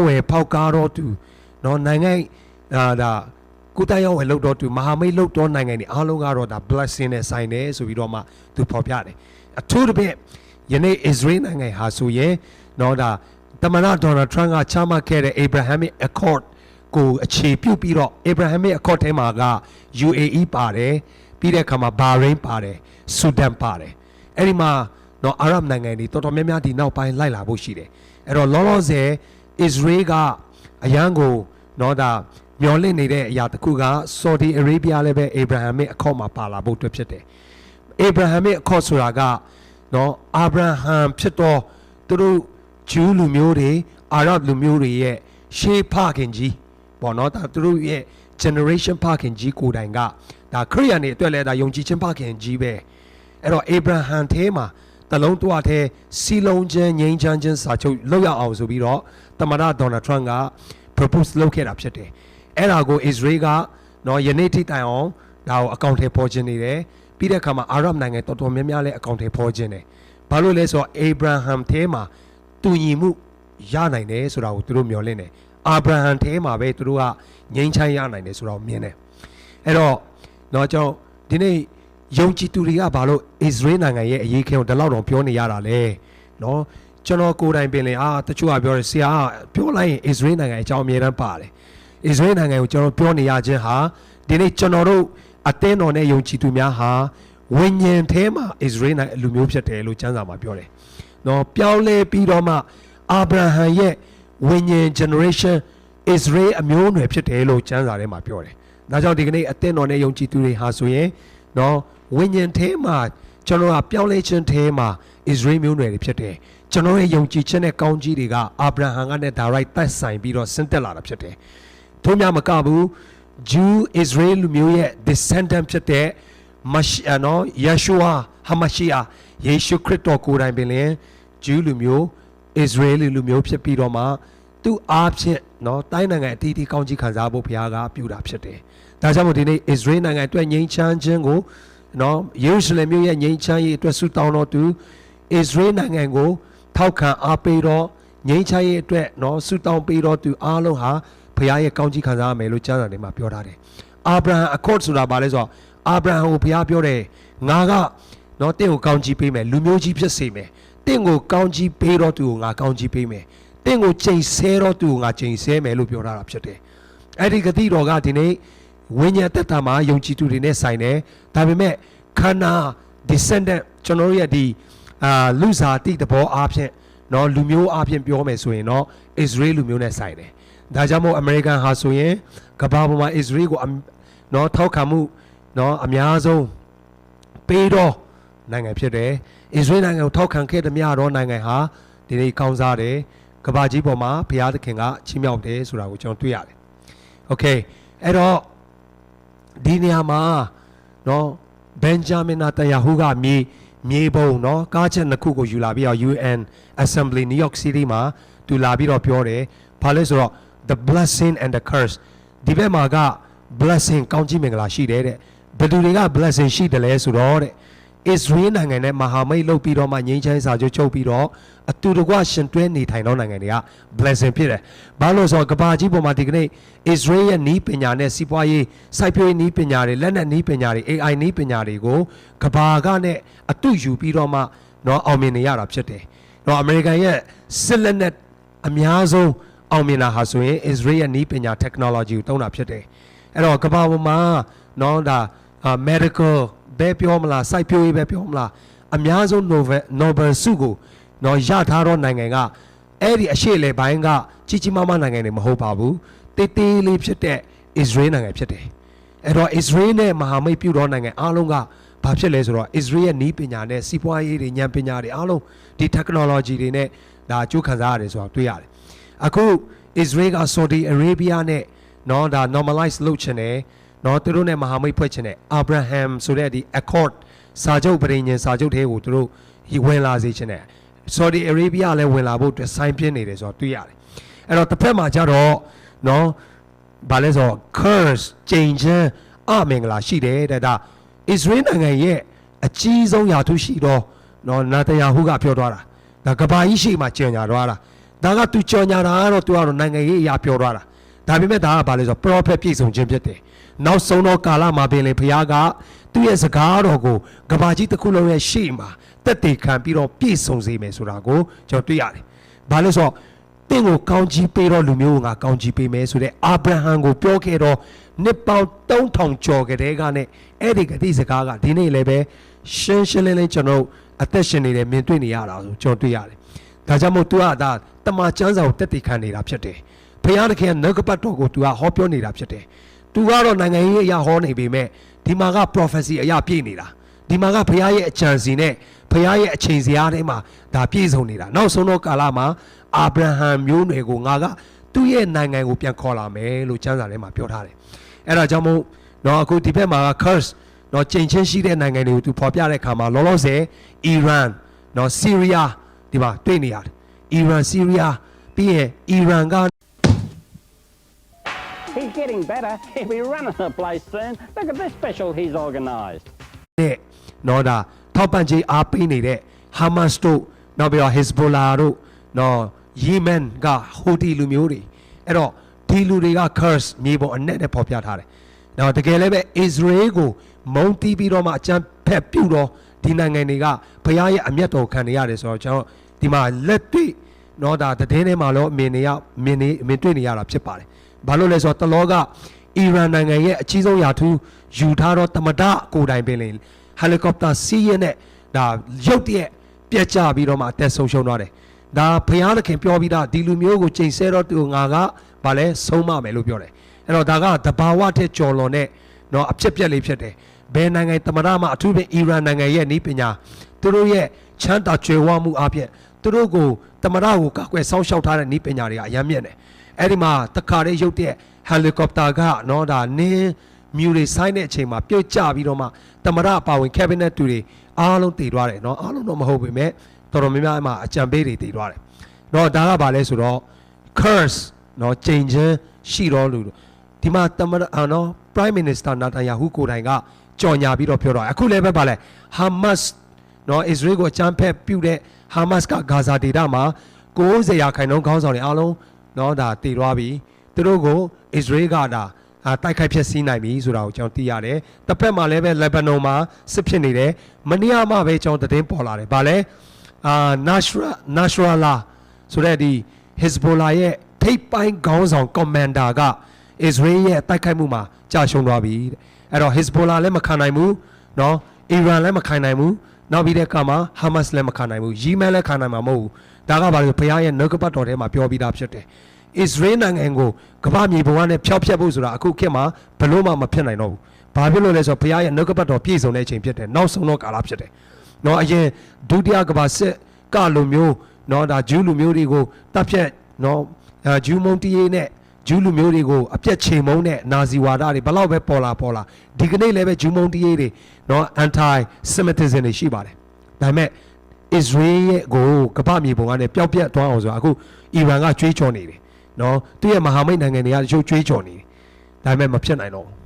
အဝယ်ဖောက်ကားတော့သူနော်နိုင်ငံအာဒါကုသရောက်ဝယ်လို့တော့သူမဟာမိတ်လို့တော့နိုင်ငံတွေအားလုံးကတော့ဒါ blessing နဲ့ဆိုင်တယ်ဆိုပြီးတော့မှသူဖော်ပြတယ်အထူးသဖြင့်ယနေ့ Israel နိုင်ငံဟာဆိုရင်နော်ဒါတမန်တော်ဒေါ်နယ်ထရန့်ကချမှတ်ခဲ့တဲ့ Abrahamic Accord ကိုအခြေပြုပြီးတော့ Abrahamic Accord ထဲမှာက UAE ပါတယ်ပြီးတဲ့အခါမှာ Bahrain ပါတယ်ဆူဒန်ပါတယ်အဲ့ဒီမှာနော်အာရဗ်နိုင်ငံတွေတော်တော်များများဒီနောက်ပိုင်းလိုက်လာဖို့ရှိတယ်အဲ့တော့လောလောဆယ် Israel ကအရန်ကိုနော်ဒါမျော်လင့်နေတဲ့အရာတစ်ခုက Saudi Arabia လည်းပဲ Abrahamic Accord မှာပါလာဖို့အတွက်ဖြစ်တယ် Abrahamic Accord ဆိုတာကနော်အာဗြဟံဖြစ်တော့သူတို့ဂျူးလူမျိုးတွေအာရဗ်လူမျိုးတွေရဲ့ရှေးဖခင်ကြီးပေါ့နော်ဒါသူတို့ရဲ့ generation ဖခင်ကြီးကိုယ်တိုင်ကဒါခရိယန်တွေအတွက်လည်းဒါယုံကြည်ခြင်းဖခင်ကြီးပဲအဲ့တော့ Abraham ထဲမှာ တလုံးတွားထဲစီလုံးချင်းငိမ့်ချမ်းချင်းစာချုပ်လောက်ရအောင်ဆိုပြီးတော့တမန်တော်ဒေါ်နယ်ထရန့်က propose လုပ်ခဲ့တာဖြစ်တယ်အဲ့ဒါကို Israel ကနော်ယနေ့ထိတိုင်အောင်ဒါကိုအကောင့်ထဲပေါ်ခြင်းနေတယ်ပြီးတဲ့အခါမှာအာရဗ်နိုင်ငံတော်တော်များများလည်းအကောင့်ထဲပေါ်ခြင်းတယ်ဘာလို့လဲဆိုတော့ Abraham ထဲမှာတူညီမှုရနိုင်တယ်ဆိုတာကိုသူတို့မျှော်လင့်တယ်အာဗြဟံထဲမှာပဲသူတို့ကငြိမ်းချမ်းရနိုင်တယ်ဆိုတာကိုမြင်တယ်အဲ့တော့တော့ကျွန်တော်ဒီနေ့ ယုံကြည်သူတွေကဘာလို့ Israel နိုင်ငံရဲ့အရေးခဲကိုဒီလောက်တော့ပြောနေရတာလဲနော်ကျွန်တော်ကိုယ်တိုင်ပင်လေအာတချို့ကပြောတယ်ဆရာကပြောလိုက်ရင် Israel နိုင်ငံအကြောင်းအမြဲတမ်းပါတယ် Israel နိုင်ငံကိုကျွန်တော်ပြောနေရခြင်းဟာဒီနေ့ကျွန်တော်တို့အသင်းတော်နဲ့ယုံကြည်သူများဟာဝိညာဉ်ထဲမှာ Israel နိုင်ငံလူမျိုးဖြစ်တယ်လို့ကျမ်းစာမှာပြောတယ်နော်ပြောင်းလဲပြီးတော့မှအာဗြဟံရဲ့ဝိညာဉ် generation Israel အမျိုးအနွယ်ဖြစ်တယ်လို့ကျမ်းစာထဲမှာပြောတယ်။ဒါကြောင့်ဒီကနေ့အသင်းတော်နဲ့ယုံကြည်သူတွေဟာဆိုရင်နော် ဝိညာဉ်ထဲမှာကျွန်တော်ကပြောင်းလဲခြင်းထဲမှာဣသရေလမျိုးနွယ်တွေဖြစ်တယ်ကျွန်တော်ရဲ့ယုံကြည်ခြင်းနဲ့ကောင်းကြီးတွေကအာဗြဟံကနဲ့ဒါရိုက်သက်ဆိုင်ပြီးတော့ဆင်းသက်လာတာဖြစ်တယ်။ထို့များမကဘူး Jew Israel လူမျိုးရဲ့ descendant ဖြစ်တဲ့မရှအနော်ယေရှုဟာဟမရှိယာယေရှုခရစ်တော်ကိုယ်တိုင်ပင်လျင် Jew လူမျိုး Israel လူမျိုးဖြစ်ပြီးတော့မှသူ့အားဖြင့်နော်တိုင်းနိုင်ငံအတီးတီးကောင်းကြီးခံစားဖို့ဘုရားကပြုတာဖြစ်တယ်။ဒါကြောင့်မို့ဒီနေ့ Israel နိုင်ငံအတွက်ငြိမ်းချမ်းခြင်းကို နော်ယေရုရှလင်မြို့ရဲ့ငြိမ်းချမ်းရေးအတွက်ဆုတောင်းတော်သူဣသရေလနိုင်ငံကို ထောက်ခံအားပေးတော့ငြိမ်းချမ်းရေးအတွက်နော်ဆုတောင်းပေးတော်သူအားလုံးဟာဘုရားရဲ့ကောင်းကြီးခံစားရမယ်လို့ကျမ်းစာထဲမှာပြောထားတယ်။အာဗြဟံအကော့ဆိုတာဘာလဲဆိုတော့အာဗြဟံကိုဘုရားပြောတယ်ငါကနော်တင့်ကိုကောင်းကြီးပေးမယ်လူမျိုးကြီးဖြစ်စေမယ်တင့်ကိုကောင်းကြီးပေးတော်သူကိုငါကောင်းကြီးပေးမယ်တင့်ကိုချိန်ဆဲတော်သူကိုငါချိန်ဆဲမယ်လို့ပြောထားတာဖြစ်တယ်။အဲ့ဒီဂတိတော်ကဒီနေ့ ဝိညာဉ်သက်တာမှာယုံကြည်သူတွေနဲ့ဆိုင်တယ်။ဒါပေမဲ့ခန္ဓာ descendant ကျွန်တော်တို့ရဲ့ဒီအာလူစားတိတဘောအားဖြင့်เนาะလူမျိုးအားဖြင့်ပြောမယ်ဆိုရင်เนาะ Israel လူမျိုးနဲ့ဆိုင်တယ်။ဒါကြောင့်မို့ American ဟာဆိုရင်ကမ္ဘာပေါ်မှာ Israel ကိုအမ်เนาะထောက်ခံမှုเนาะအများဆုံးပေးတော့နိုင်ငံဖြစ်တယ်။အစ္စရေးနိုင်ငံကိုထောက်ခံခဲ့တဲ့မြတော့နိုင်ငံဟာဒီနေ့ကောင်းစားတယ်။ကမ္ဘာကြီးပေါ်မှာဘုရားသခင်ကချီးမြှောက်တယ်ဆိုတာကိုကျွန်တော်တွေ့ရတယ်။ Okay အဲ့တော့ ဒီနေရာမှာနော်ဘန်ဂျာမင်နာတယာဟူကမြေမြေပုံနော်ကားချက်နှစ်ခုကိုယူလာပြီးတော့ UN Assembly New York City မှာသူလာပြီးတော့ပြောတယ်။ဘာလဲဆိုတော့ the blessing and the curse ဒီဘက်မှာက blessing ကောင်းကြီးမင်္ဂလာရှိတယ်တဲ့ဘယ်သူတွေက blessing ရှိတယ်လဲဆိုတော့တဲ့ အစ္စရေးနိုင်ငံနဲ့မဟာမိတ်လုပ်ပြီးတော့မှငြိမ်းချမ်းစာချုပ်ချုပ်ပြီးတော့အတူတကွရှင်တွဲနေထိုင်သောနိုင်ငံတွေက blessing ဖြစ်တယ်။ဘာလို့ဆိုတော့ကမ္ဘာကြီးပေါ်မှာဒီကနေ့အစ္စရေးရဲ့နီးပညာနဲ့စီးပွားရေးစိုက်ပျိုးရေးနီးပညာတွေလက်နက်နီးပညာတွေ AI နီးပညာတွေကိုကမ္ဘာကနဲ့အတူယူပြီးတော့မှတော့အောင်မြင်နေရတာဖြစ်တယ်။တော့အမေရိကန်ရဲ့စစ်လက်နက်အများဆုံးအောင်မြင်တာဟာဆိုရင်အစ္စရေးရဲ့နီးပညာ technology ကိုတုံးတာဖြစ်တယ်။အဲ့တော့ကမ္ဘာပေါ်မှာနော်ဒါ medical ဘယ်ပြောမလားစိုက်ပျိုးရေးပဲပြောမလားအများဆုံး Nobel Nobel ဆုကိုတော့ရထားတော့နိုင်ငံကအဲ့ဒီအရှိလေပိုင်းကကြီးကြီးမားမားနိုင်ငံတွေမဟုတ်ပါဘူးတေးသေးလေးဖြစ်တဲ့ Israel နိုင်ငံဖြစ်တယ်အဲ့တော့ Israel နဲ့မဟာမိတ်ပြုတော့နိုင်ငံအားလုံးကဘာဖြစ်လဲဆိုတော့ Israel ရဲ့နီးပညာနဲ့စီးပွားရေးတွေဉာဏ်ပညာတွေအားလုံးဒီ technology တွေနဲ့ဒါအကျိုးခံစားရတယ်ဆိုတာတွေ့ရတယ်အခု Israel က Saudi Arabia နဲ့နော်ဒါ normalize လုပ်ချင်တယ် နော်သူတို့နဲ့မဟာမိတ်ဖွဲ့ချင်တဲ့ Abraham ဆိုတဲ့ဒီ Accord စာချုပ်ပြည်ညင်စာချုပ်သေးကိုသူတို့ဝင်လာစေချင်တယ် Saudi Arabia လည်းဝင်လာဖို့အတွက်ဆိုင်းပြင်းနေတယ်ဆိုတော့တွေ့ရတယ်အဲ့တော့တစ်ဖက်မှာကျတော့နော်ဘာလဲဆိုတော့ curse ကြိမ်ချမ်းအမင်္ဂလာရှိတယ်တဲ့ဒါ Israel နိုင်ငံရဲ့အကြီးဆုံးယာထုရှိတော့နော်နာတယာဟုကပြောသွားတာဒါကဘာကြီးရှိမှကြင်ညာသွားတာဒါကသူကြော်ညာတာကတော့သူကတော့နိုင်ငံရေးအရာပြောထားတာ ဒါပေမဲ့ဒါကဘာလဲဆိုတော့ prophet ပြည့်စုံခြင်းဖြစ်တယ်နောက်ဆုံးတော့ကာလမှာပင်လေဘုရားကသူ့ရဲ့စကားတော်ကိုကဘာကြီးတစ်ခုလုံးရဲ့ရှေ့မှာတက်တည်ခံပြီးတော့ပြည့်စုံစေမယ်ဆိုတာကိုကျွန်တော်တွေ့ရတယ်ဘာလဲဆိုတော့တင့်ကိုကောင်းကြီးပေးတော့လူမျိုးကငါကောင်းကြီးပေးမယ်ဆိုတဲ့အာဗြဟံကိုပြောခဲ့တော့နှစ်ပေါင်း3000ကျော်ကတည်းကနဲ့အဲ့ဒီဂတိစကားကဒီနေ့လည်းပဲရှင်းရှင်းလင်းလင်းကျွန်တော်တို့အသက်ရှင်နေတယ်မြင်တွေ့နေရတာဆိုကျွန်တော်တွေ့ရတယ်။ဒါကြောင့်မို့ तू ကဒါတမန်ကျမ်းစာကိုတက်တည်ခံနေတာဖြစ်တယ်။ ဘုရားသခင်ကနှုတ်ကပတ်တော်ကို तू ကဟောပြောနေတာဖြစ်တယ်။ तू ကတော့နိုင်ငံရေးအရာဟောနေပေမဲ့ဒီမှာက prophecy အရာပြည့်နေတာ။ဒီမှာကဘုရားရဲ့အကြံစီနဲ့ဘုရားရဲ့အချိန်စရာထဲမှာဒါပြည့်စုံနေတာ။နောက်ဆုံးတော့ကာလမှာအာဗြဟံမျိုးနွယ်ကိုငါကသူ့ရဲ့နိုင်ငံကိုပြန်ခေါ်လာမယ်လို့ကျမ်းစာထဲမှာပြောထားတယ်။အဲ့ဒါကြောင့်မို့တော့အခုဒီဘက်မှာက curse တော့ချိန်ချင်းရှိတဲ့နိုင်ငံတွေကိုသူဖော်ပြတဲ့အခါမှာလောလောဆယ်အီရန်နော်ဆီးရီးယားဒီမှာတွေ့နေရတယ်အီရန်ဆီးရီးယားပြီးရင်အီရန်က He's getting better. He'll be running the place soon. Look at this special he's organised. တဲ့နော်ဒါထောက်ပံ့ခြင်းအားပေးနေတဲ့ Hamas တို့နောက်ပြီးတော့ Hezbollah တို့နော် Yemen က Houthi လူမျိုးတွေအဲ့တော့ဒီလူတွေက curse မြေပေါ်အနက်နဲ့ပေါ်ပြထားတယ်။နော်တကယ်လည်းပဲ Israel ကိုမုန်းတီးပြီးတော့မှအကြမ်းဖက်ပြုတ်တော့ဒီနိုင်ငံတွေကဘုရားရဲ့အမျက်တော်ခံနေရတယ်ဆိုတော့ကျွန်တော်ဒီမှာလက်တွေ့နော်ဒါတည်င်းထဲမှာတော့မြင်နေရမြင်နေမြင်တွေ့နေရတာဖြစ်ပါတယ်။ ဘာလို့လဲဆိုတော့တလောကအီရန်နိုင်ငံရဲ့အကြီးဆုံးယာထူးယူထားတော့တမဒကိုယ်တိုင်ပင်လေဟယ်လီကော်ပတာစီးရင်နဲ့ဒါရုတ်တရက်ပြက်ကျပြီးတော့မှအသက်ဆုံးရှုံးသွားတယ်။ဒါဘုရားသခင်ပြောပြီးသားဒီလူမျိုးကိုချိန်ဆဲတော့သူငါကဗာလဲဆုံးမမယ်လို့ပြောတယ်။အဲ့တော့ဒါကတဘာဝတဲ့ကြော်လွန်တဲ့နော်အဖြစ်ပြက်လေးဖြစ်တယ်။ဘယ်နိုင်ငံတမဒမှာအထူးပင်အီရန်နိုင်ငံရဲ့ဤပညာသူတို့ရဲ့ချမ်းသာကြွယ်ဝမှုအပြင်သူတို့ကိုတမဒကိုကောက်ွယ်စောင့်ရှောက်ထားတဲ့ဤပညာတွေကအယမ်းမြင့်တယ်။ အဲ့ဒီမှာတခါတည်းရုတ်တဲ့ဟယ်လီကော်ပတာကနော်ဒါနင်းမြူတွေဆိုင်းတဲ့အချိန်မှာပြုတ်ကျပြီးတော့မှတမရအပါဝင် cabinet တူတွေအားလုံးတည်သွားတယ်နော်အားလုံးတော့မဟုတ်ပေမဲ့တော်တော်များများအမှအကြံပေးတွေတည်သွားတယ်နော်ဒါကဘာလဲဆိုတော့ curse နော်ချိန်ချင်းရှိတော့လို့ဒီမှာတမရအနော် prime minister နာတန်ယာဟုကိုတိုင်ကကြော်ညာပြီးတော့ပြောတော့အခုလည်းပဲပါလဲ Hamas နော်အစ္စရေးကိုအကြမ်းဖက်ပြုတဲ့ Hamas ကဂါဇာဒေသမှာ90ရာခိုင်နှုန်းခေါင်းဆောင်တွေအားလုံး နော်ဒါတည်သွားပြီသူတို့ကိုအစ္စရေးကဒါအာတိုက်ခိုက်ဖျက်ဆီးနိုင်ပြီဆိုတာကိုကျွန်တော်သိရတယ်။တစ်ဖက်မှာလည်းပဲလေဘနွန်မှာစစ်ဖြစ်နေတယ်။မနီးယားမှာပဲကျွန်တော်သတင်းပေါ်လာတယ်။ဗာလဲအာနာရှရာနာရှရာလာဆိုတဲ့ဒီ Hezbollah ရဲ့ထိပ်ပိုင်းခေါင်းဆောင် commander က Israel ရဲ့တိုက်ခိုက်မှုမှာကြာရှုံးသွားပြီတဲ့။အဲ့တော့ Hezbollah လည်းမခံနိုင်ဘူး။နော် Iran လည်းမခံနိုင်ဘူး။နောက်ပြီးတဲ့အခါမှာ Hamas လည်းမခံနိုင်ဘူး။ Yemen လည်းခံနိုင်မှာမဟုတ်ဘူး ဒါကဘာလို့ဘုရားရဲ့နှုတ်ကပတ်တော်ထဲမှာပြောပြီးသားဖြစ်တယ်။အစ္စရေးနိုင်ငံကိုကမ္ဘာမြေပေါ်ကနေဖျောက်ဖျက်ဖို့ဆိုတာအခုခေတ်မှာဘလို့မှမဖြစ်နိုင်တော့ဘူး။ဘာဖြစ်လို့လဲဆိုတော့ဘုရားရဲ့နှုတ်ကပတ်တော်ပြည့်စုံတဲ့အချိန်ဖြစ်တယ်။နောက်ဆုံးတော့ကာလဖြစ်တယ်။နော်အရင်ဒုတိယကမ္ဘာစစ်ကလူမျိုးနော်ဒါဂျူးလူမျိုးတွေကိုတပ်ဖြတ်နော်အဲဂျူးမုံတီးရေးနဲ့ဂျူးလူမျိုးတွေကိုအပြက်ချိန်မုံနဲ့နာဇီဝါဒတွေဘလောက်ပဲပေါ်လာပေါ်လာဒီကနေ့လည်းပဲဂျူးမုံတီးရေးတွေနော် anti semitism တွေရှိပါတယ်။ဒါပေမဲ့ Israel ရဲ့ကိုကမ္ဘာမြေပုံကနေပျောက်ပြတ်သွားအောင်ဆိုတာအခုအီရန်ကကြွေးကြော်နေတယ်နော်သူရဲ့မဟာမိတ်နိုင်ငံတွေကတချို့ကြွေးကြော်နေတယ်ဒါပေမဲ့မဖြစ်နိုင်တော့ဘူး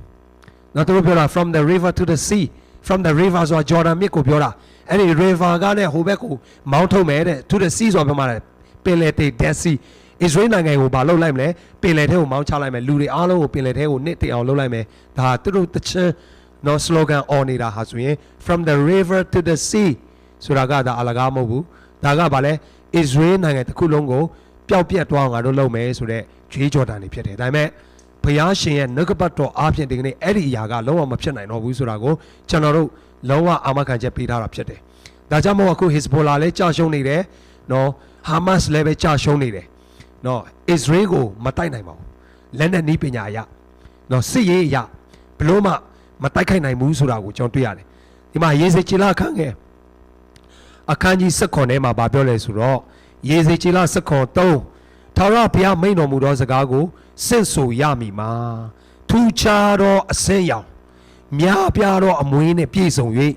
နော်သူတို့ပြောတာ from the river to the sea from the river ဆိုတာ Jordan မြစ်ကိုပြောတာအဲ့ဒီ river ကလည်းဟိုဘက်ကိုမောင်းထုတ်မယ်တဲ့ to the sea ဆိုတာပြောမှာတယ်ပင်လယ်တေ dead sea Israel နိုင်ငံကိုဘာလုပ်လိုက်မလဲပင်လယ်ထဲကိုမောင်းချလိုက်မယ်လူတွေအားလုံးကိုပင်လယ်ထဲကိုနစ်တင်အောင်လုပ်လိုက်မယ်ဒါသူတို့တချင်နော် slogan អော်နေတာဟာဆိုရင် from the river to the sea ဆိုတာကဒါအလကားမဟုတ်ဘူးဒါကဘာလဲ Israel နိုင်ငံတစ်ခုလုံးကိုပျောက်ပြက်သွားအောင်ငါတို့လုပ်မယ်ဆိုတော့ဂျွေးကြော်တန်တွေဖြစ်တယ်ဒါပေမဲ့ဘုရားရှင်ရဲ့နှုတ်ကပတ်တော်အားဖြင့်ဒီကနေ့အဲ့ဒီအရာကလုံးဝမဖြစ်နိုင်တော့ဘူးဆိုတာကိုကျွန်တော်တို့လုံးဝအာမခံချက်ပေးထားတာဖြစ်တယ်ဒါကြောင့်မို့အခု Hezbollah လည်းကြာရှုံးနေတယ်နော် Hamas လည်းပဲကြာရှုံးနေတယ်နော် Israel ကိုမတိုက်နိုင်ပါဘူးလက်နက်နည်းပညာအရနော်စစ်ရေးအရဘလို့မှမတိုက်ခိုက်နိုင်ဘူးဆိုတာကိုကျွန်တော်တွေ့ရတယ်ဒီမှာရေစချီလာခန့်ငယ် အခန်းကြီး7ခွန်ထဲမှာဗာပြောလဲဆိုတော့ရေစချီလာ7ခွန်3ထာဝရဘုရားမိန်တော်မူသောစကားကိုစင့်ဆိုရမည်မှာထူးခြားသောအစင်းရောင်များပြားသောအမွေးနှင့်ပြည့်စုံ၍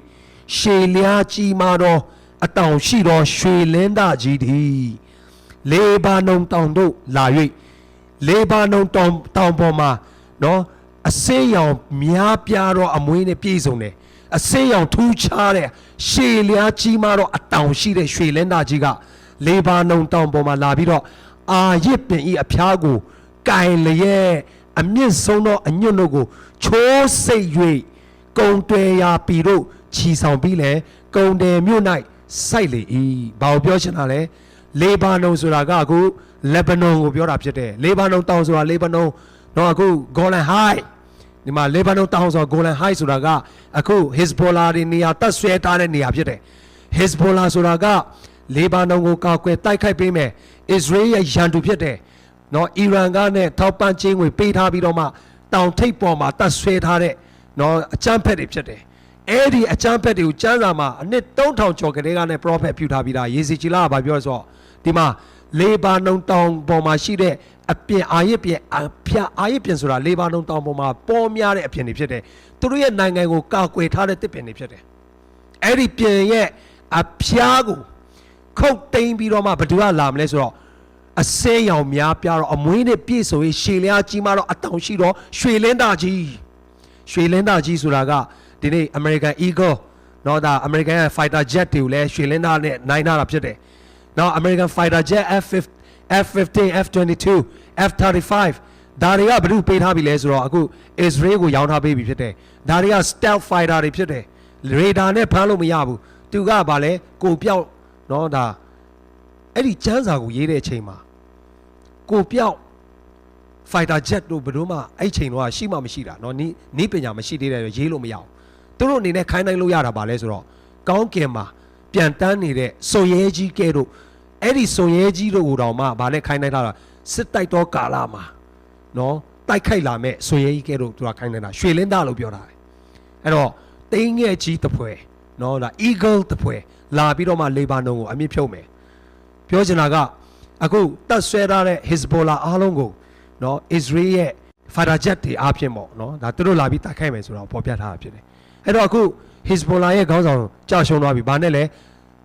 ရှေလျားကြီးမားသောအတောင်ရှိသောရွှေလင်းသားကြီးသည်လေဘာနုန်တောင်တို့လာ၍လေဘာနုန်တောင်တောင်ပေါ်မှာနော်အစင်းရောင်များပြားသောအမွေးနှင့်ပြည့်စုံတယ် အစင်းရောင်ထူးခြားတဲ့ရှေလျားကြီးမားသောအတောင်ရှိတဲ့ရွှေလင်းသားကြီးကလေဘာနုန်တောင်ပေါ်မှာလာပြီးတော့အာရစ်ပင်ဤအဖျားကိုကင်လျက်အမြင့်ဆုံးသောအညွန့်တို့ကိုချိုးစိတ်၍ကုံတွယ်ရာပီတို့ခြီဆောင်ပြီးလဲကုံတယ်မြို့၌စိုက်လေ၏ဘာကိုပြောချင်တာလဲလေဘာနုန်ဆိုတာကအခုလက်ဘနွန်ကိုပြောတာဖြစ်တယ်လေဘာနုန်တောင်ဆိုတာလေဘာနုန်တော့အခုဂိုလန်ဟိုင်း ဒီမှာလေဘာနုန်တောင်ဆိုတာဂိုလန်ဟိုင်းဆိုတာကအခုဟစ်ဘိုလာတွေနေရာတက်ဆွဲထားတဲ့နေရာဖြစ်တယ် Hezbollah ဆိုတာကလေဘာနုန်ကိုကောက်ွယ်တိုက်ခိုက်ပေးမယ်။ Israel ရဲ့ရန်သူဖြစ်တယ်။နော်အီရန်ကနဲ့ထောက်ပံ့ခြင်းငွေပေးထားပြီးတော့မှတောင်ထိပ်ပေါ်မှာတတ်ဆွဲထားတဲ့နော်အကြမ်းဖက်တွေဖြစ်တယ်။အဲ့ဒီအကြမ်းဖက်တွေကိုကျမ်းစာမှာအနှစ်3000ကျော်ကလေးကနဲ့ prophet ပြုထားပြီးသားယေစီချီလာကဘာပြောလဲဆိုတော့ဒီမှာလေဘာနုန်တောင်ပေါ်မှာရှိတဲ့ အပြင်အာရစ်ပြင်အဖျာအာရစ်ပြင်ဆိုတာလေဘာနုန်တောင်ပေါ်မှာပေါ်များတဲ့အပြင်တွေဖြစ်တယ်။သူတို့ရဲ့နိုင်ငံကိုကာကွယ်ထားတဲ့တစ်ပင်တွေဖြစ်တယ်။ အဲ့ဒီပြင်ရဲ့အဖျားကိုခုတ်သိမ်းပြီးတော့မှဘယ်သူကလာမလဲဆိုတော့အစင်းရောင်များပြားတော့အမွေးနဲ့ပြည့်စုံရေးရှေလျားကြီးမှတော့အတောင်ရှိတော့ရွှေလင်းသားကြီးရွှေလင်းသားကြီးဆိုတာကဒီနေ့ American Eagle เนาะဒါ American ရဲ့ fighter jet တွေကိုလည်းရွှေလင်းသားနဲ့နိုင်ထားတာဖြစ်တယ်။နောက် American fighter jet F15 F15 F22 F35 ဒါတွေကဘယ်သူပေးထားပြီလဲဆိုတော့အခု Israel ကိုရောင်းထားပေးပြီဖြစ်တယ်။ဒါတွေက stealth fighter တွေဖြစ်တယ်။ radar နဲ့ဖမ်းလို့မရဘူး။သူကဗာလဲကိုပြောက်เนาะဒါအဲ့ဒီချမ်းစာကိုရေးတဲ့အချိန်မှာကိုပြောက် fighter jet တို့ဘယ်တော့မှအဲ့ချိန်တော့ရှိမှမရှိတာเนาะနီးနီးပညာမရှိသေးတယ်ရေးလို့မရဘူး။သူတို့အနေနဲ့ခိုင်းနိုင်လို့ရတာဗာလဲဆိုတော့ကောင်းကင်မှာပြန်တန်းနေတဲ့စုံရဲကြီးကဲတို့ အဲ့ဒီစုံရဲကြီးတို့ကိုတောင်မှဗာလဲခိုင်းနိုင်တာစစ်တိုက်တော့ကာလာမှာနော်တိုက်ခိုက်လာမဲ့ဆွေရဲကြီးကဲတို့သူကခိုင်းနေတာရွှေလင်းသားလို့ပြောတာလေအဲ့တော့တိန်းငယ်ကြီးတစ်ဖွဲနော်ဒါ eagle တစ်ဖွဲလာပြီးတော့မှလေဘာနုန်ကိုအမြင့်ဖြုတ်မယ်ပြောချင်တာကအခုတက်ဆွဲထားတဲ့ Hezbollah အားလုံးကိုနော် Israel ရဲ့ fighter jet တွေအားဖြင့်ပေါ့နော်ဒါသူတို့လာပြီးတိုက်ခိုက်မယ်ဆိုတော့ပေါ်ပြထားတာဖြစ်တယ်အဲ့တော့အခု Hezbollah ရဲ့ခေါင်းဆောင်ကြာရှုံးသွားပြီဘာနဲ့လဲ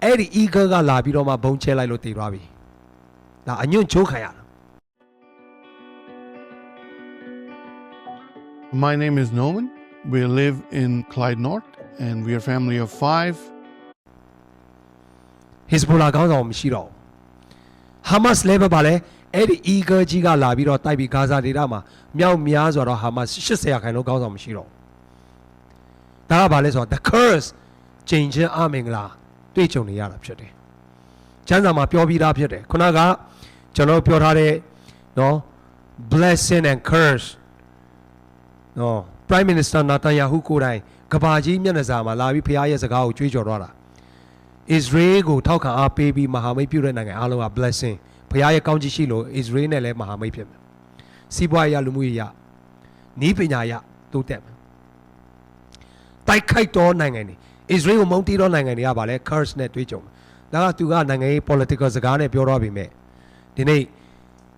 အဲ့ဒီ eagle ကလာပြီးတော့မှဘုံချဲလိုက်လို့တည်သွားပြီဒါအညွန့်ချိုးခံရတာ My name is Norman. We live in Clyde North and we are a family of five. Hezbollah ခေါင်းဆောင်မရှိတော့ဘူး။ Hamas လည်းပဲပါလဲအဲ့ဒီ Eagle ကြီးကလာပြီးတော့တိုက်ပြီးဂါဇာဒေသမှာမြောက်များဆိုတော့ Hamas 80ရာခိုင်နှုန်းခေါင်းဆောင်မရှိတော့ဘူး။ဒါကဘာလဲဆိုတော့ the curse ချိန်ချင်းအမင်္ဂလာ တွေ့ကြုံနေရတာဖြစ်တယ်။ကျမ်းစာမှာပြောပြီးသားဖြစ်တယ်။ခုနကကျွန်တော်ပြောထားတဲ့နော် blessing and curse နော် Prime Minister Netanyahu ကိုယ်တိုင်ကဘာကြီးမျက်နှာစာမှာလာပြီးဖရားရဲ့စကားကိုကြွေးကြော်တော့တာ Israel ကိုထောက်ခံအားပေးပြီးမဟာမိတ်ပြုတဲ့နိုင်ငံအားလုံးက blessing ဘုရားရဲ့ကောင်းချီးရှိလို့ Israel နဲ့လည်းမဟာမိတ်ဖြစ်မယ်။စီးပွားရေးရလူမှုရေးရနီးပညာရတိုးတက်မယ်။တိုက်ခိုက်တော့နိုင်ငံတွေ Israel ကိုမုန်းတီးတော့နိုင်ငံတွေကဗာလဲ curse နဲ့တွေးကြုံတယ်။ဒါကသူကနိုင်ငံရေး political စကားနဲ့ပြောတော့ပြီမဲ့ဒီနေ့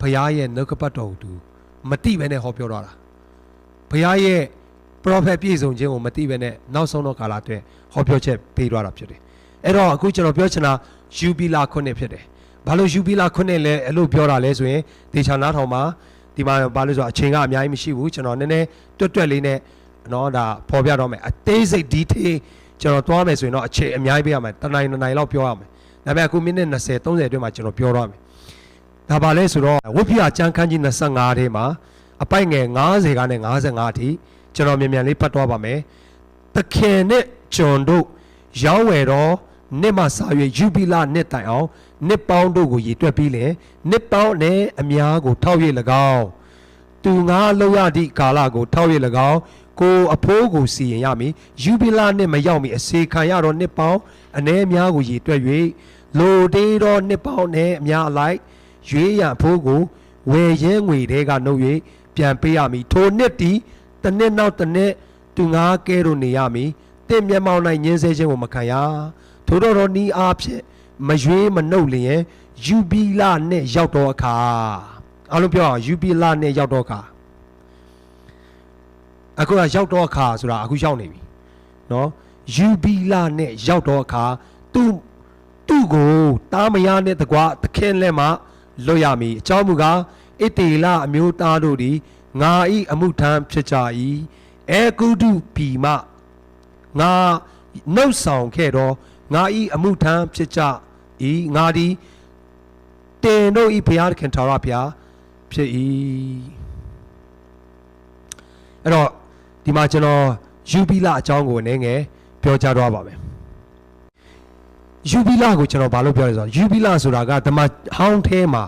ဘုရားရဲ့နှုတ်ကပတ်တော်ကိုသူမတိပဲနဲ့ဟောပြောတော့တာ။ဘုရားရဲ့ prophet ပြည့်စုံခြင်းကိုမတိပဲနဲ့နောက်ဆုံးတော့ကာလအတွက်ဟောပြောချက်ပေးသွားတာဖြစ်တယ်။အဲ့တော့အခုကျွန်တော်ပြောချင်တာယူဘီလာခုနှစ်ဖြစ်တယ်။ဘာလို့ယူဘီလာခုနှစ်လဲအဲ့လိုပြောတာလဲဆိုရင်ဒေချာနားထောင်မှာဒီမှာဘာလို့ဆိုတော့အချိန်ကအများကြီးမရှိဘူးကျွန်တော်နည်းနည်းတွတ်တွတ်လေးနဲ့နော်ဒါပေါ်ပြတော့မယ်အသေးစိတ် detail ကျွန်တော်သွားမယ်ဆိုရင်တော့အချိန်အများကြီးပေးရမယ်တစ်နိုင်နှစ်နိုင်လောက်ပြောရမယ်။ဒါပေမဲ့အခုမိနစ်20 30အတွင်းမှာကျွန်တော်ပြောတော့မယ်။ဒါပါလဲဆိုတော့ဝိပ္ပယကျမ်းခန်းကြီး25ထဲမှာအပိုက်ငယ်90ကနေ55အထိကျွန်တော်မြန်မြန်လေးပတ်သွားပါမယ်။သခင်နဲ့ကျွန်တို့ရောင်းဝယ်တော့နှစ်မှစာ၍ယူဘီလာနှစ်တိုင်အောင်နှစ်ပေါင်းတို့ကိုရည်တွက်ပြီးလေနှစ်ပေါင်းနဲ့အများကိုထောက်၍၎င်းသူငါလောက်ရသည့်ကာလကိုထောက်၍၎င်း ကိုအဖိုးကိုစီရင်ရမည်ယူဘီလာနှစ်မရောက်မီအစေခံရတော့နှစ်ပေါင်းအ ਨੇ များကိုရည်တွက်၍လိုတေးတော့နှစ်ပေါင်းနဲ့အများအလိုက်ရွေးရန်အဖိုးကိုဝယ်ရဲငွေတဲကနှုတ်၍ပြန်ပေးရမည်ထိုနှစ်တည်တစ်နှစ်နောက်တစ်နှစ်သူငါကဲတို့နေရမည်တင့်မျက်မှောက်၌ညင်းဆဲခြင်းကိုမခံရထို့တော့တော့နီးအားဖြင့်မရွေးမနှုတ်လျင်ယူဘီလာနဲ့ရောက်တော့အခါအားလုံးပြောအောင်ယူဘီလာနဲ့ရောက်တော့အခါ အခုကရောက်တော့အခါဆိုတာအခုရောက်နေပြီနော်ယူဘီလာနဲ့ရောက်တော့အခါသူသူ့ကိုတားမယားနဲ့တကွာသခင်လက်မှလွတ်ရမည်အကြောင်းမူကားဣတေလအမျိုးသားတို့သည်ငါဤအမှုထမ်းဖြစ်ကြ၏အဲကုတုပြီမှငါနှုတ်ဆောင်ခဲ့တော့ငါဤအမှုထမ်းဖြစ်ကြ၏ငါသည်တင်တို့ဤဘုရားသခင်ထာဝရဘုရားဖြစ်၏အဲ့တော့ ဒီမှာကျွန်တော်ယူဘီလာအကြောင်းကိုအနေငယ်ပြောကြားတော့ပါမယ်ယူဘီလာကိုကျွန်တော်ဘာလို့ပြောလဲဆိုတော့ယူဘီလာဆိုတာကဓမ္မဟောင်းထဲမှာ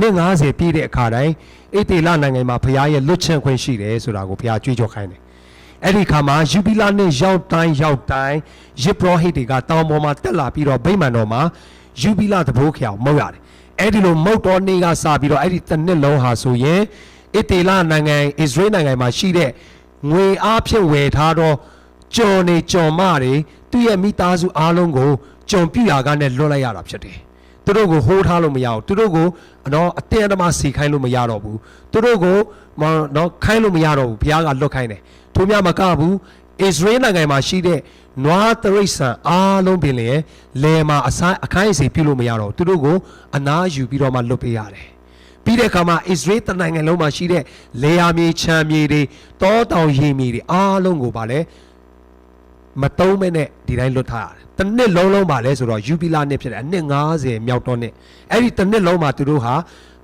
နှစ်90ပြည့်တဲ့အခါတိုင်းအေတေလနိုင်ငံမှာဘုရားရဲ့လွတ်ချင်ခွင့်ရှိတယ်ဆိုတာကိုဘုရားကြွေးကြော်ခိုင်းတယ်အဲ့ဒီခါမှာယူဘီလာနဲ့ရောက်တိုင်းရောက်တိုင်းယစ်ပရောဟိတ်တွေကတောင်ပေါ်မှာတက်လာပြီးတော့ဗိမာန်တော်မှာယူဘီလာသဘိုးခေါင်မုတ်ရတယ်အဲ့ဒီလိုမုတ်တော်နေ့ကစပြီးတော့အဲ့ဒီတစ်နှစ်လုံးဟာဆိုရင်အေတေလနိုင်ငံအစ္စရေးနိုင်ငံမှာရှိတဲ့ ငွေအားဖြင့်ဝယ်ထားတော့ကြော်နေကြော်မတွေသူ့ရဲ့မိသားစုအားလုံးကိုကြုံပြရာကနဲ့လွတ်လိုက်ရတာဖြစ်တယ်သူတို့ကိုဟိုးထားလို့မရဘူးသူတို့ကိုတော့အတင်းအဓမ္မစီခိုင်းလို့မရတော့ဘူးသူတို့ကိုမတော့ခိုင်းလို့မရတော့ဘူးဘုရားကလွတ်ခိုင်းတယ်ထို့များမကဘူးအစ္စရေးနိုင်ငံမှာရှိတဲ့နွားတရိษံအားလုံးပင်လေလယ်မှာအဆိုင်အခိုင်းအစီပြုလို့မရတော့ဘူးသူတို့ကိုအနားယူပြီးတော့မှလွတ်ပေးရတယ် ပြီးတဲ့အခါမှာအစ္စရေးတနိုင်ငံလုံးမှာရှိတဲ့လေယာမြေခြံမြေတွေတောတောင်ရေမြေတွေအားလုံးကိုပါလဲမတုံးမဲ့နဲ့ဒီတိုင်းလွတ်ထားရတယ်။တစ်နှစ်လုံးလုံးပါလဲဆိုတော့ယူဘီလာနှစ်ဖြစ်တယ်အနှစ်90မြောက်တော့နှစ်အဲ့ဒီတစ်နှစ်လုံးမှာသူတို့ဟာ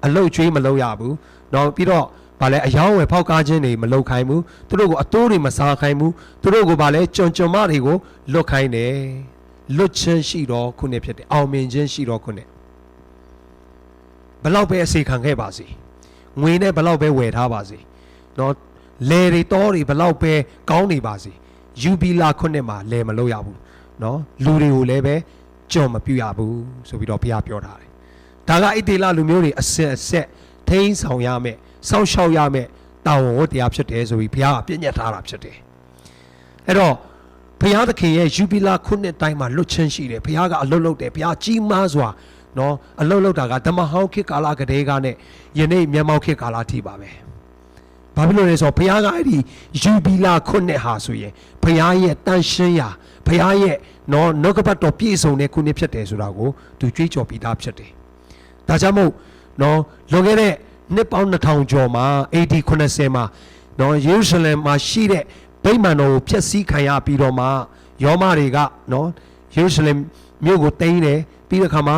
အလုတ်ကျွေးမလုပ်ရဘူး။တော့ပြီးတော့ဗာလဲအယောင်းဝယ်ဖောက်ကားခြင်းတွေမလုပ်ခိုင်းဘူး။သူတို့ကိုအတိုးတွေမစားခိုင်းဘူး။သူတို့ကိုဗာလဲကြွန်ကြွန်မတွေကိုလွတ်ခိုင်းတယ်။လွတ်ခြင်းရှိတော့ခုနှစ်ဖြစ်တယ်။အောင်မြင်ခြင်းရှိတော့ခုနှစ် ဘလောက်ပဲအစီခံခဲ့ပါစေ။ငွေနဲ့ဘလောက်ပဲဝယ်ထားပါစေ။နော်လေတွေတောတွေဘလောက်ပဲကောင်းနေပါစေ။ယူဘီလာခုနှစ်မှာလဲမလုပ်ရဘူး။နော်လူတွေကိုလည်းပဲကြော်မပြရဘူးဆိုပြီးတော့ဘုရားပြောထားတယ်။ဒါကဣတေလလူမျိုးတွေအဆက်အဆက်ထိန်းဆောင်ရမယ်စောင့်ရှောက်ရမယ်တာဝန်ဝတ္တရားဖြစ်တယ်ဆိုပြီးဘုရားကပြည့်ညတ်ထားတာဖြစ်တယ်။အဲ့တော့ဘုရားသခင်ရဲ့ယူဘီလာခုနှစ်တိုင်းမှာလွတ်ချင်းရှိတယ်ဘုရားကအလုတ်လုတ်တယ်ဘုရားကြီးမားစွာ နော်အလုတ်လုတ်တာကဓမ္မဟောင်းခေတ်ကာလကတည်းကနဲ့ယနေ့မျက်မှောက်ခေတ်ကာလထိပါပဲ။ဘာဖြစ်လို့လဲဆိုတော့ဘုရားကအဲ့ဒီယူဘီလာခုနှစ်ဟာဆိုရင်ဘုရားရဲ့တန်ရှင်းရာဘုရားရဲ့နော်နှုတ်ကပတ်တော်ပြည့်စုံတဲ့ခုနှစ်ဖြစ်တယ်ဆိုတာကိုသူကြွေးကြော်ပြီးသားဖြစ်တယ်။ဒါကြောင့်မို့နော်လွန်ခဲ့တဲ့နှစ်ပေါင်း2000ကျော်မှာ AD 90မှာနော်ယေရုရှလင်မှာရှိတဲ့ဗိမာန်တော်ကိုဖျက်ဆီးခံရပြီးတော့မှယောမတွေကနော်ယေရုရှလင်မြို့ကိုတိမ်းတယ်ပြီးတဲ့အခါမှာ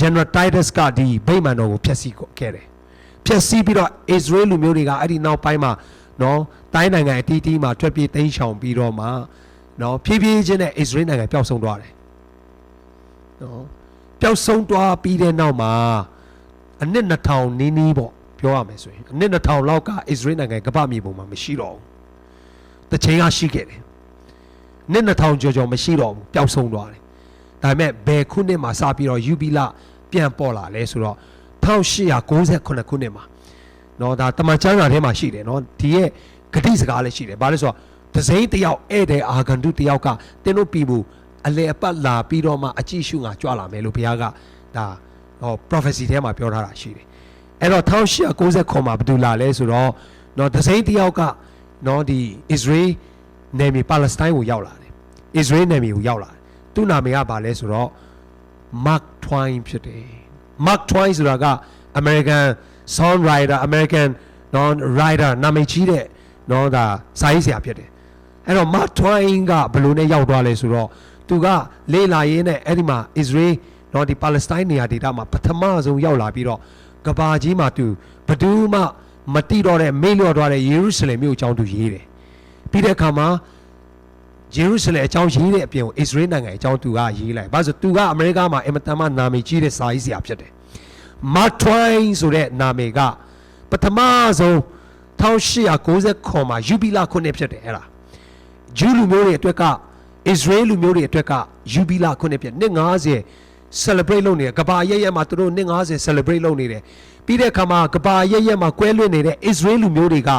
General Titus ကဒီဗိမာန်တော်ကိုဖျက်ဆီးခဲ့တယ်ဖျက်ဆီးပြီးတော့ Israel လူမျိုးတွေကအဲ့ဒီနောက်ပိုင်းမှာနော်တိုင်းနိုင်ငံအတီးတီးမှာထွက်ပြေးတိမ်းရှောင်ပြီးတော့မှနော်ဖြည်းဖြည်းချင်းနဲ့ Israel နိုင်ငံပျောက်ဆုံးသွားတယ်နော်ပျောက်ဆုံးသွားပြီးတဲ့နောက်မှာအနှစ်2000နီးနီးပေါ့ပြောရမယ်ဆိုရင်အနှစ်2000လောက်က Israel နိုင်ငံကမ္ဘာမြေပုံမှာမရှိတော့ဘူးတစ်ချိန်ကရှိခဲ့တယ်နှစ်2000ကျော်ကျော်မရှိတော့ဘူးပျောက်ဆုံးသွားတယ် ဒါပေမဲ့ဘယ်ခုနှစ်မှာစပြီးတော့ယူဘီလပြန်ပေါ်လာလဲဆိုတော့1898ခုနှစ်မှာเนาะဒါတမန်ကျမ်းစာထဲမှာရှိတယ်เนาะဒီရဲ့ဂတိစကားလည်းရှိတယ်ဘာလဲဆိုတော့ဒဇိန်တယောက်ဧည့်သည်အာဂန္တုတယောက်ကတင်းတို့ပြည်ဘူးအလေအပတ်လာပြီးတော့မှအကြည့်ရှုငါကြွလာမယ်လို့ဘုရားကဒါဟော prophecy ထဲမှာပြောထားတာရှိတယ်အဲ့တော့1890ခုမှာဘယ်သူလာလဲဆိုတော့เนาะဒဇိန်တယောက်ကเนาะဒီ Israel နယ်မြေပါလက်စတိုင်းကိုရောက်လာတယ် Israel နယ်မြေကိုရောက်လာတယ် သူ့နာမည်ကဘာလဲဆိုတော့ Mark Twain ဖြစ်တယ် Mark Twain ဆိုတာက American songwriter American non writer နာမည်ကြီးတဲ့နော်ဒါစာရေးဆရာဖြစ်တယ်အဲ့တော့ Mark Twain ကဘယ်လိုနဲ့ရောက်သွားလဲဆိုတော့သူကလေလာရင်းနဲ့အဲ့ဒီမှာ Israel နော်ဒီ Palestine နေရာဒေသမှာပထမဆုံးရောက်လာပြီးတော့ကဘာကြီးမှာသူဘယ်သူမှမတိတော့တဲ့မေ့လျော့သွားတဲ့ယေရုရှလင်မြို့အကြောင်းသူရေးတယ်ပြီးတဲ့အခါမှာ ယေရုရှလင်အကြောင်းရေးတဲ့အပြင်ကိုအစ္စရေးနိုင်ငံအကြောင်းသူကရေးလိုက်။ဘာလို့ဆိုသူကအမေရိကမှာအင်မတန်မှနာမည်ကြီးတဲ့စာရေးဆရာဖြစ်တယ်။ Mark Twain ဆိုတဲ့နာမည်ကပထမဆုံး1890မှာယူဘီလာခုနှစ်ဖြစ်တယ်အဲ့ဒါ။ဂျူးလူမျိုးတွေအတွက်ကအစ္စရေးလူမျိုးတွေအတွက်ကယူဘီလာခုနှစ်ဖြစ်နှစ်90 celebrate လုပ်နေတယ်။ကဘာရက်ရက်မှာသူတို့နှစ်90 celebrate လုပ်နေတယ်။ပြီးတဲ့အခါမှာကဘာရက်ရက်မှာကွဲလွင့်နေတဲ့အစ္စရေးလူမျိုးတွေက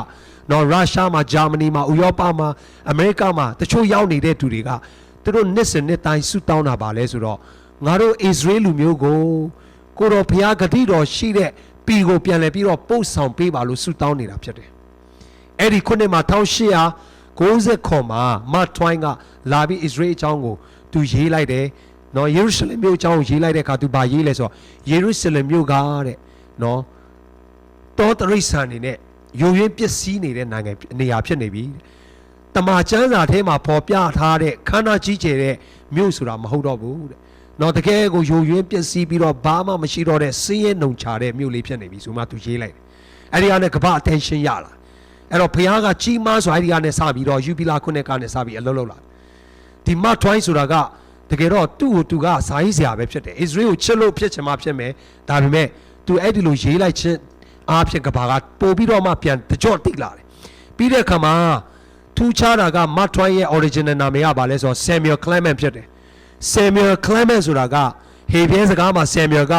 နော်ရုရှားမှာဂျာမနီမှာဥရောပမှာအမေရိကမှာတချို့ရောက်နေတဲ့သူတွေကသူတို့နှစ်စဉ်နှစ်တိုင်းဆုတောင်းတာပါလဲဆိုတော့ငါတို့အစ္စရေးလူမျိုးကိုကိုတော်ဘုရားဂတိတော်ရှိတဲ့ပြည်ကိုပြန်လဲပြီးတော့ပို့ဆောင်ပေးပါလို့ဆုတောင်းနေတာဖြစ်တယ်။အဲ့ဒီခုနှစ်မှာ1890ခွန်မှာမတ်ထွိုင်းကလာပြီးအစ္စရေးအကြောင်းကိုသူရေးလိုက်တယ်။နော်ယေရုရှလင်မြို့အကြောင်းကိုရေးလိုက်တဲ့အခါသူဗာရေးလဲဆိုတော့ယေရုရှလင်မြို့ကတဲ့နော်တောတရိษံနေနဲ့ ယိုယွင်းပျက်စီးနေတဲ့နိုင်ငံနေရာဖြစ်နေပြီတမာကျမ်းစာထဲမှာပေါ်ပြထားတဲ့ခန္ဓာကြီးကျယ်တဲ့မြို့ဆိုတာမဟုတ်တော့ဘူးတဲ့နော်တကယ်ကိုယိုယွင်းပျက်စီးပြီးတော့ဘာမှမရှိတော့တဲ့စင်းရဲနှုံချတဲ့မြို့လေးဖြစ်နေပြီဆိုမှသူရေးလိုက်တယ်အဲ့ဒီကနေကမ္ဘာ attention ရလာအဲ့တော့ဘုရားကကြီးမားဆိုအဲ့ဒီကနေစပြီးတော့ယူဘီလာခုနှစ်ကနေစပြီးအလုပ်လုပ်လာဒီမထွိုင်းဆိုတာကတကယ်တော့သူ့ကိုသူကစာရေးစရာပဲဖြစ်တယ်ဣသရေလကိုချစ်လို့ဖြစ်ချင်မှဖြစ်မယ်ဒါပေမဲ့သူအဲ့ဒီလိုရေးလိုက်ခြင်း အားဖြင့်ကဘာကပို့ပြီးတော့မှပြန်တကြော့တိလာတယ်ပြီးတဲ့အခါမှာထူးခြားတာကမထွိုင်းရဲ့ original နာမည်ကဘာလဲဆိုတော့ Samuel Clement ဖြစ်တယ် Samuel Clement ဆိုတာကဟေပြင်းစကားမှာ Samuel က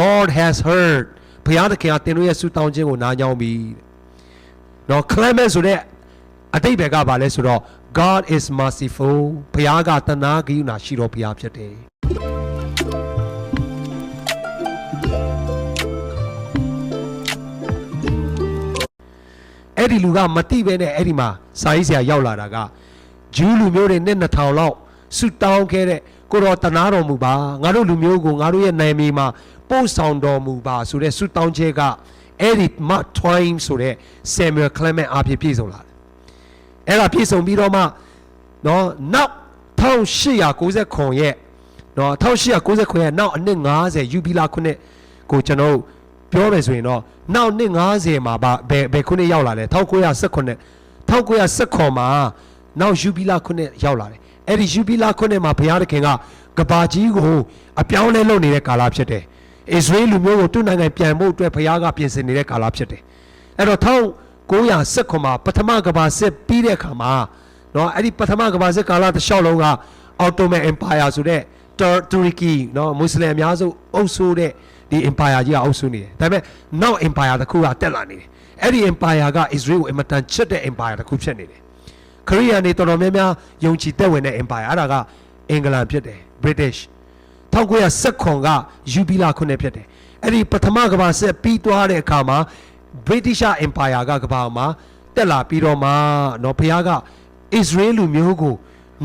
Lord has heard ဘုရားသခင်ကသင်တို့ရဲ့ဆုတောင်းခြင်းကိုနားကြောင်းပြီတဲ့နော် Clement ဆိုတဲ့အတိတ်ဘယ်ကဘာလဲဆိုတော့ God is merciful ဘုရားကတနာဂိယူနာရှိတော်ဘုရားဖြစ်တယ် အဲ့ဒီလူကမတိပဲနဲ့အဲ့ဒီမှာစာရေးဆရာရောက်လာတာကဂျူးလူမျိုးတွေနဲ့2000လောက်ဆုတောင်းခဲ့တဲ့ကိုတော်တနာတော်မူပါငါတို့လူမျိုးကိုငါတို့ရဲ့နိုင်မီမှာပို့ဆောင်တော်မူပါဆိုတဲ့ဆုတောင်းချက်ကအဲ့ဒီ Mark Twain ဆိုတဲ့ Samuel Clement အဖြစ်ပြည့်စုံလာတယ်အဲ့ဒါပြည့်စုံပြီးတော့မှနော်နောက်1890ရဲ့နော်1890ရဲ့နောက်အနှစ်90ယူဘီလာခုနှစ်ကိုကျွန်တော်တို့ ပြောမယ်ဆိုရင်တော့နောက်နှစ်90မှာဗာဘယ်ဘယ်ခုနှစ်ရောက်လာလဲ1918 1919မှာနောက်ယူဘီလာခုနှစ်ရောက်လာတယ်အဲ့ဒီယူဘီလာခုနှစ်မှာဘုရားသခင်ကကဘာကြီးကိုအပြောင်းလဲလုပ်နေတဲ့ကာလဖြစ်တယ်ဣသရေလလူမျိုးကိုသူ့နိုင်ငံပြန်ဖို့အတွက်ဘုရားကပြင်ဆင်နေတဲ့ကာလဖြစ်တယ်အဲ့တော့1919မှာပထမကဘာစစ်ပြီးတဲ့အခါမှာเนาะအဲ့ဒီပထမကဘာစစ်ကာလတစ်လျှောက်လုံးက Ottoman Empire ဆိုတဲ့တူရကီเนาะမွတ်စလင်အများစုအုပ်စိုးတဲ့ ဒီ empire ကြီးကအုပ်စိုးနေတယ်ဒါပေမဲ့နောက် empire တစ်ခုကတက်လာနေတယ်အဲ့ဒီ empire က Israel ကိုအင်မတန်ချစ်တဲ့ empire တစ်ခုဖြစ်နေတယ်ခရီးယန်တွေတော်တော်များများယုံကြည်သက်ဝင်တဲ့ empire အဲ့ဒါကအင်္ဂလန်ဖြစ်တယ် British 1919ကယူဘီလာခုနှစ်ဖြစ်တယ်အဲ့ဒီပထမကမ္ဘာစစ်ပြီးသွားတဲ့အခါမှာ British Empire ကကမ္ဘာမှာတက်လာပြီးတော့မှเนาะဘုရားက Israel လူမျိုးကို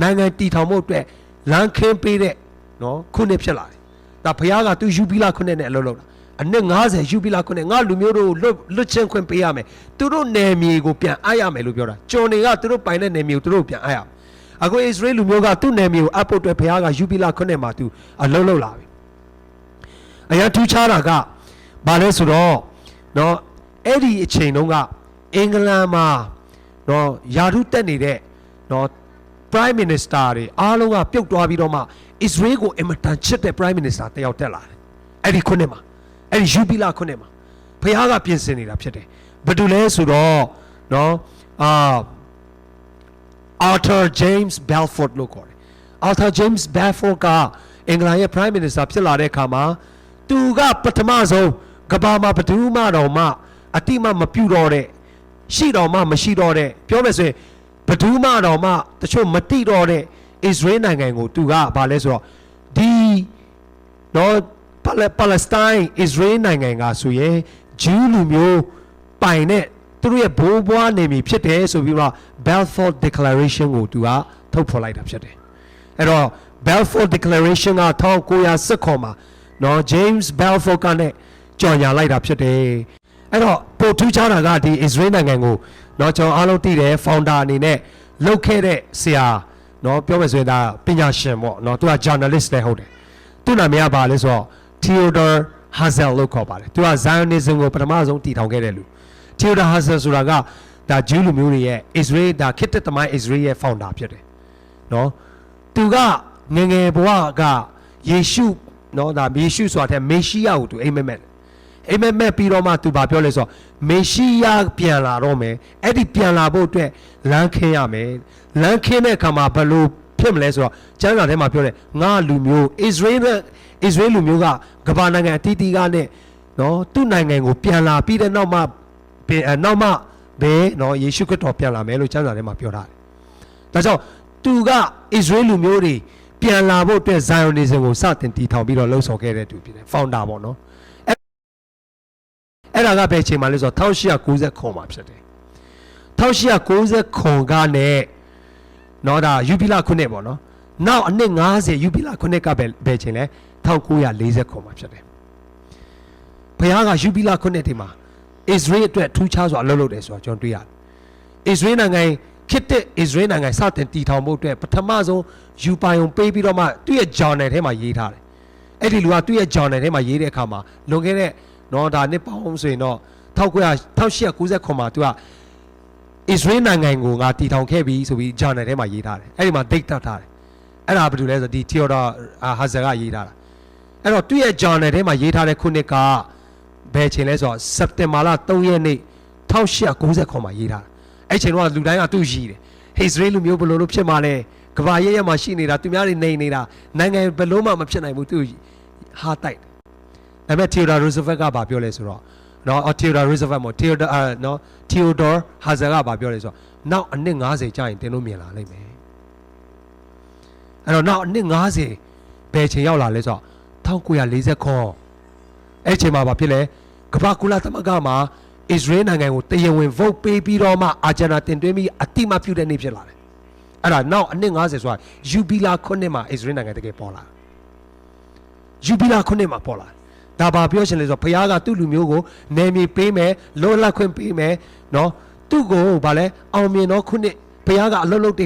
နိုင်ငံတည်ထောင်ဖို့အတွက်လမ်းခင်းပေးတဲ့เนาะခုနှစ်ဖြစ်လာတယ် ဒါဘုရားကသူယူဘီလာခုနှစ်နဲ့အလုပ်လုပ်တာအနှစ်90ယူဘီလာခုနှစ်ငါလူမျိုးတို့လွတ်လွတ်ချင်းခွင့်ပေးရမယ်သူတို့နယ်မြေကိုပြန်အပ်ရမယ်လို့ပြောတာကျွန်တွေကသူတို့ပိုင်တဲ့နယ်မြေကိုသူတို့ပြန်အပ်ရမယ်အခုဣသရေလလူမျိုးကသူ့နယ်မြေကိုအပ်ဖို့အတွက်ဘုရားကယူဘီလာခုနှစ်မှာသူအလုပ်လုပ်လာပြီအရာထူးခြားတာကဘာလဲဆိုတော့เนาะအဲ့ဒီအချိန်တုန်းကအင်္ဂလန်မှာเนาะယာထုတက်နေတဲ့เนาะ prime minister တွေအားလုံးကပြုတ်သွားပြီးတော့မှ အစ္စရေးကိုအင်မတန်ချစ်တဲ့ Prime Minister တယောက်တက်လာတယ်အဲ့ဒီခုနှစ်မှာအဲ့ဒီယူပီလာခုနှစ်မှာဖခင်ကပြင်ဆင်နေတာဖြစ်တယ်ဘာတူလဲဆိုတော့နော်အာ Arthur James Belford လို့ခေါ်တယ် Arthur James Belford ကအင်္ဂလန်ရဲ့ Prime Minister ဖြစ်လာတဲ့အခါမှာသူကပထမဆုံးကဘာမှာဘဒူးမတော်မှအတိမမပြူတော့တဲ့ရှိတော်မှမရှိတော့တဲ့ပြောမယ်ဆိုရင်ဘဒူးမတော်မှတချို့မတိတော့တဲ့ Israel နိုင်ငံကိုသူကဘာလဲဆိုတော့ဒီတော့ပါလက်ပါလက်စတိုင်း Israel နိုင်ငံကဆိုရင်ဂျူးလူမျိုးပိုင်တဲ့သူတို့ရဲ့ဘိုးဘွားနေမည်ဖြစ်တယ်ဆိုပြီးတော့ Balfour Declaration ကိုသူကထုတ်ဖော်လိုက်တာဖြစ်တယ်အဲ့တော့ Balfour Declaration က1919မှာနော် James Balfour ကနဲ့ကြော်ညာလိုက်တာဖြစ်တယ်အဲ့တော့ပိုထူးခြားတာကဒီ Israel နိုင်ငံကိုနော်ကျွန်တော်အားလုံးသိတယ် founder အနေနဲ့လုပ်ခဲ့တဲ့ဆရာ နော်ပြောမယ်ဆိုရင်ဒါပညာရှင်ပေါ့နော်သူက journalist လည်းဟုတ်တယ်သူ့နာမည်ကဘာလဲဆိုတော့ Theodore Herzl လို့ခေါ်ပါတယ်သူက Zionism ကိုပထမဆုံးတည်ထောင်ခဲ့တဲ့လူ Theodore Herzl ဆိုတာကဒါဂျူးလူမျိုးတွေရဲ့ Israel ဒါခေတ်သမိုင်း Israel ရဲ့ founder ဖြစ်တယ်နော်သူကငယ်ငယ်ဘဝကယေရှုနော်ဒါယေရှုဆိုတာတဲ့မေရှိယကိုသူအိမ်မက်မက်တယ် အိမ်မက်မက်ပြီးတော့မှသူဘာပြောလဲဆိုတော့မေရှိယပြန်လာတော့မယ်အဲ့ဒီပြန်လာဖို့အတွက်လမ်းခင်းရမယ်လမ်းခင်းတဲ့အခါမှာဘယ်လိုဖြစ်မလဲဆိုတော့ကျမ်းစာထဲမှာပြောတယ်ငါလူမျိုး Israel နဲ့ Israel လူမျိုးကကမ္ဘာနိုင်ငံအတီးတီးကနဲ့နော်သူ့နိုင်ငံကိုပြန်လာပြီးတဲ့နောက်မှပြန်အဲနောက်မှဘယ်နော်ယေရှုခရစ်တော်ပြန်လာမယ်လို့ကျမ်းစာထဲမှာပြောထားတယ်ဒါကြောင့်သူက Israel လူမျိုးတွေပြန်လာဖို့အတွက် Zionism ကိုစတင်တည်ထောင်ပြီးတော့လှုံ့ဆော်ခဲ့တဲ့သူဖြစ်တယ် founder ပေါ့နော် အဲ့အဲ့ဒါကဘယ်အချိန်မှာလဲဆိုတော့1890ခွန်မှာဖြစ်တယ်1890ခွန်ကနဲ့နော်ဒါယူဘီလာခုနှစ်ပေါ့နော်နောက်အနှစ်90ယူဘီလာခုနှစ်ကဘယ်ဘယ်အချိန်လဲ1940ခွန်မှာဖြစ်တယ်ဘုရားကယူဘီလာခုနှစ်ဒီမှာ Israel အတွက်ထူးခြားစွာအလုပ်လုပ်တယ်ဆိုတော့ကျွန်တော်တွေ့ရတယ် Israel နိုင်ငံခခေတ်တဲ့အစ္စရေးနိုင်ငံစတင်တည်ထောင်ဖို့အတွက်ပထမဆုံးယူပိုင်ုံပေးပြီးတော့မှသူ့ရဲ့ journal ထဲမှာရေးထားတယ်။အဲ့ဒီလူကသူ့ရဲ့ journal ထဲမှာရေးတဲ့အခါမှာလွန်ခဲ့တဲ့ တော့ဒါနှစ်ပေါင်းဆိုရင်တော့1990မှာသူကအစ္စရေးနိုင်ငံကိုငါတည်ထောင်ခဲ့ပြီဆိုပြီး journal ထဲမှာရေးထားတယ်။အဲ့ဒီမှာ date တက်ထားတယ်။အဲ့ဒါဘာလို့လဲဆိုတော့ဒီ Theodore Hazel ကရေးထားတာ။အဲ့တော့သူ့ရဲ့ journal ထဲမှာရေးထားတဲ့ခုနှစ်ကဘယ်ချိန်လဲဆိုတော့စက်တင်ဘာလ3ရက်နေ့1890မှာရေးထားတာ။အဲ့ချိန်တော့လူတိုင်းကသူ့ရှိတယ်။ဟေ့စ္စရေးလူမျိုးဘယ်လိုလုပ်ဖြစ်မှာလဲ။ကဘာရဲရဲမှာရှိနေတာသူများတွေနေနေတာနိုင်ငံဘယ်လို့မှမဖြစ်နိုင်ဘူးသူဟာတိုက်တယ်။ ဒါပေမဲ့ Theodore Roosevelt ကဘာပြောလဲဆိုတော့နော် Theodore Roosevelt မို့ Theodore အာနော် Theodore Hazel ကဘာပြောလဲဆိုတော့နောက်အနှစ်90ကြာရင်တင်လို့မြင်လာလိမ့်မယ်။အဲ့တော့နောက်အနှစ်90ဘယ်ချိန်ရောက်လာလဲဆိုတော့1940ခေါ်အဲ့ချိန်မှာဘာဖြစ်လဲကမ္ဘာကုလသမဂ္ဂမှာအစ္စရေးနိုင်ငံကိုတရားဝင် vote ပေးပြီးတော့မှအာဂျန်နာတင်သွင်းပြီးအတိမပြုတဲ့နေ့ဖြစ်လာတယ်။အဲ့ဒါနောက်အနှစ်90ဆိုတာယူဘီလာခုနှစ်မှာအစ္စရေးနိုင်ငံတကယ်ပေါ်လာ။ယူဘီလာခုနှစ်မှာပေါ်လာ။ ဒါဘာပြောချင်လဲဆိုတော့ဘုရားကသူ့လူမျိုးကိုနယ်မြေပေးမယ်လောလတ်ခွင့်ပေးမယ်နော်သူ့ကိုဗာလဲအောင်မြင်တော့ခုနှစ်ဘုရားကအလုံးလုံးတွေ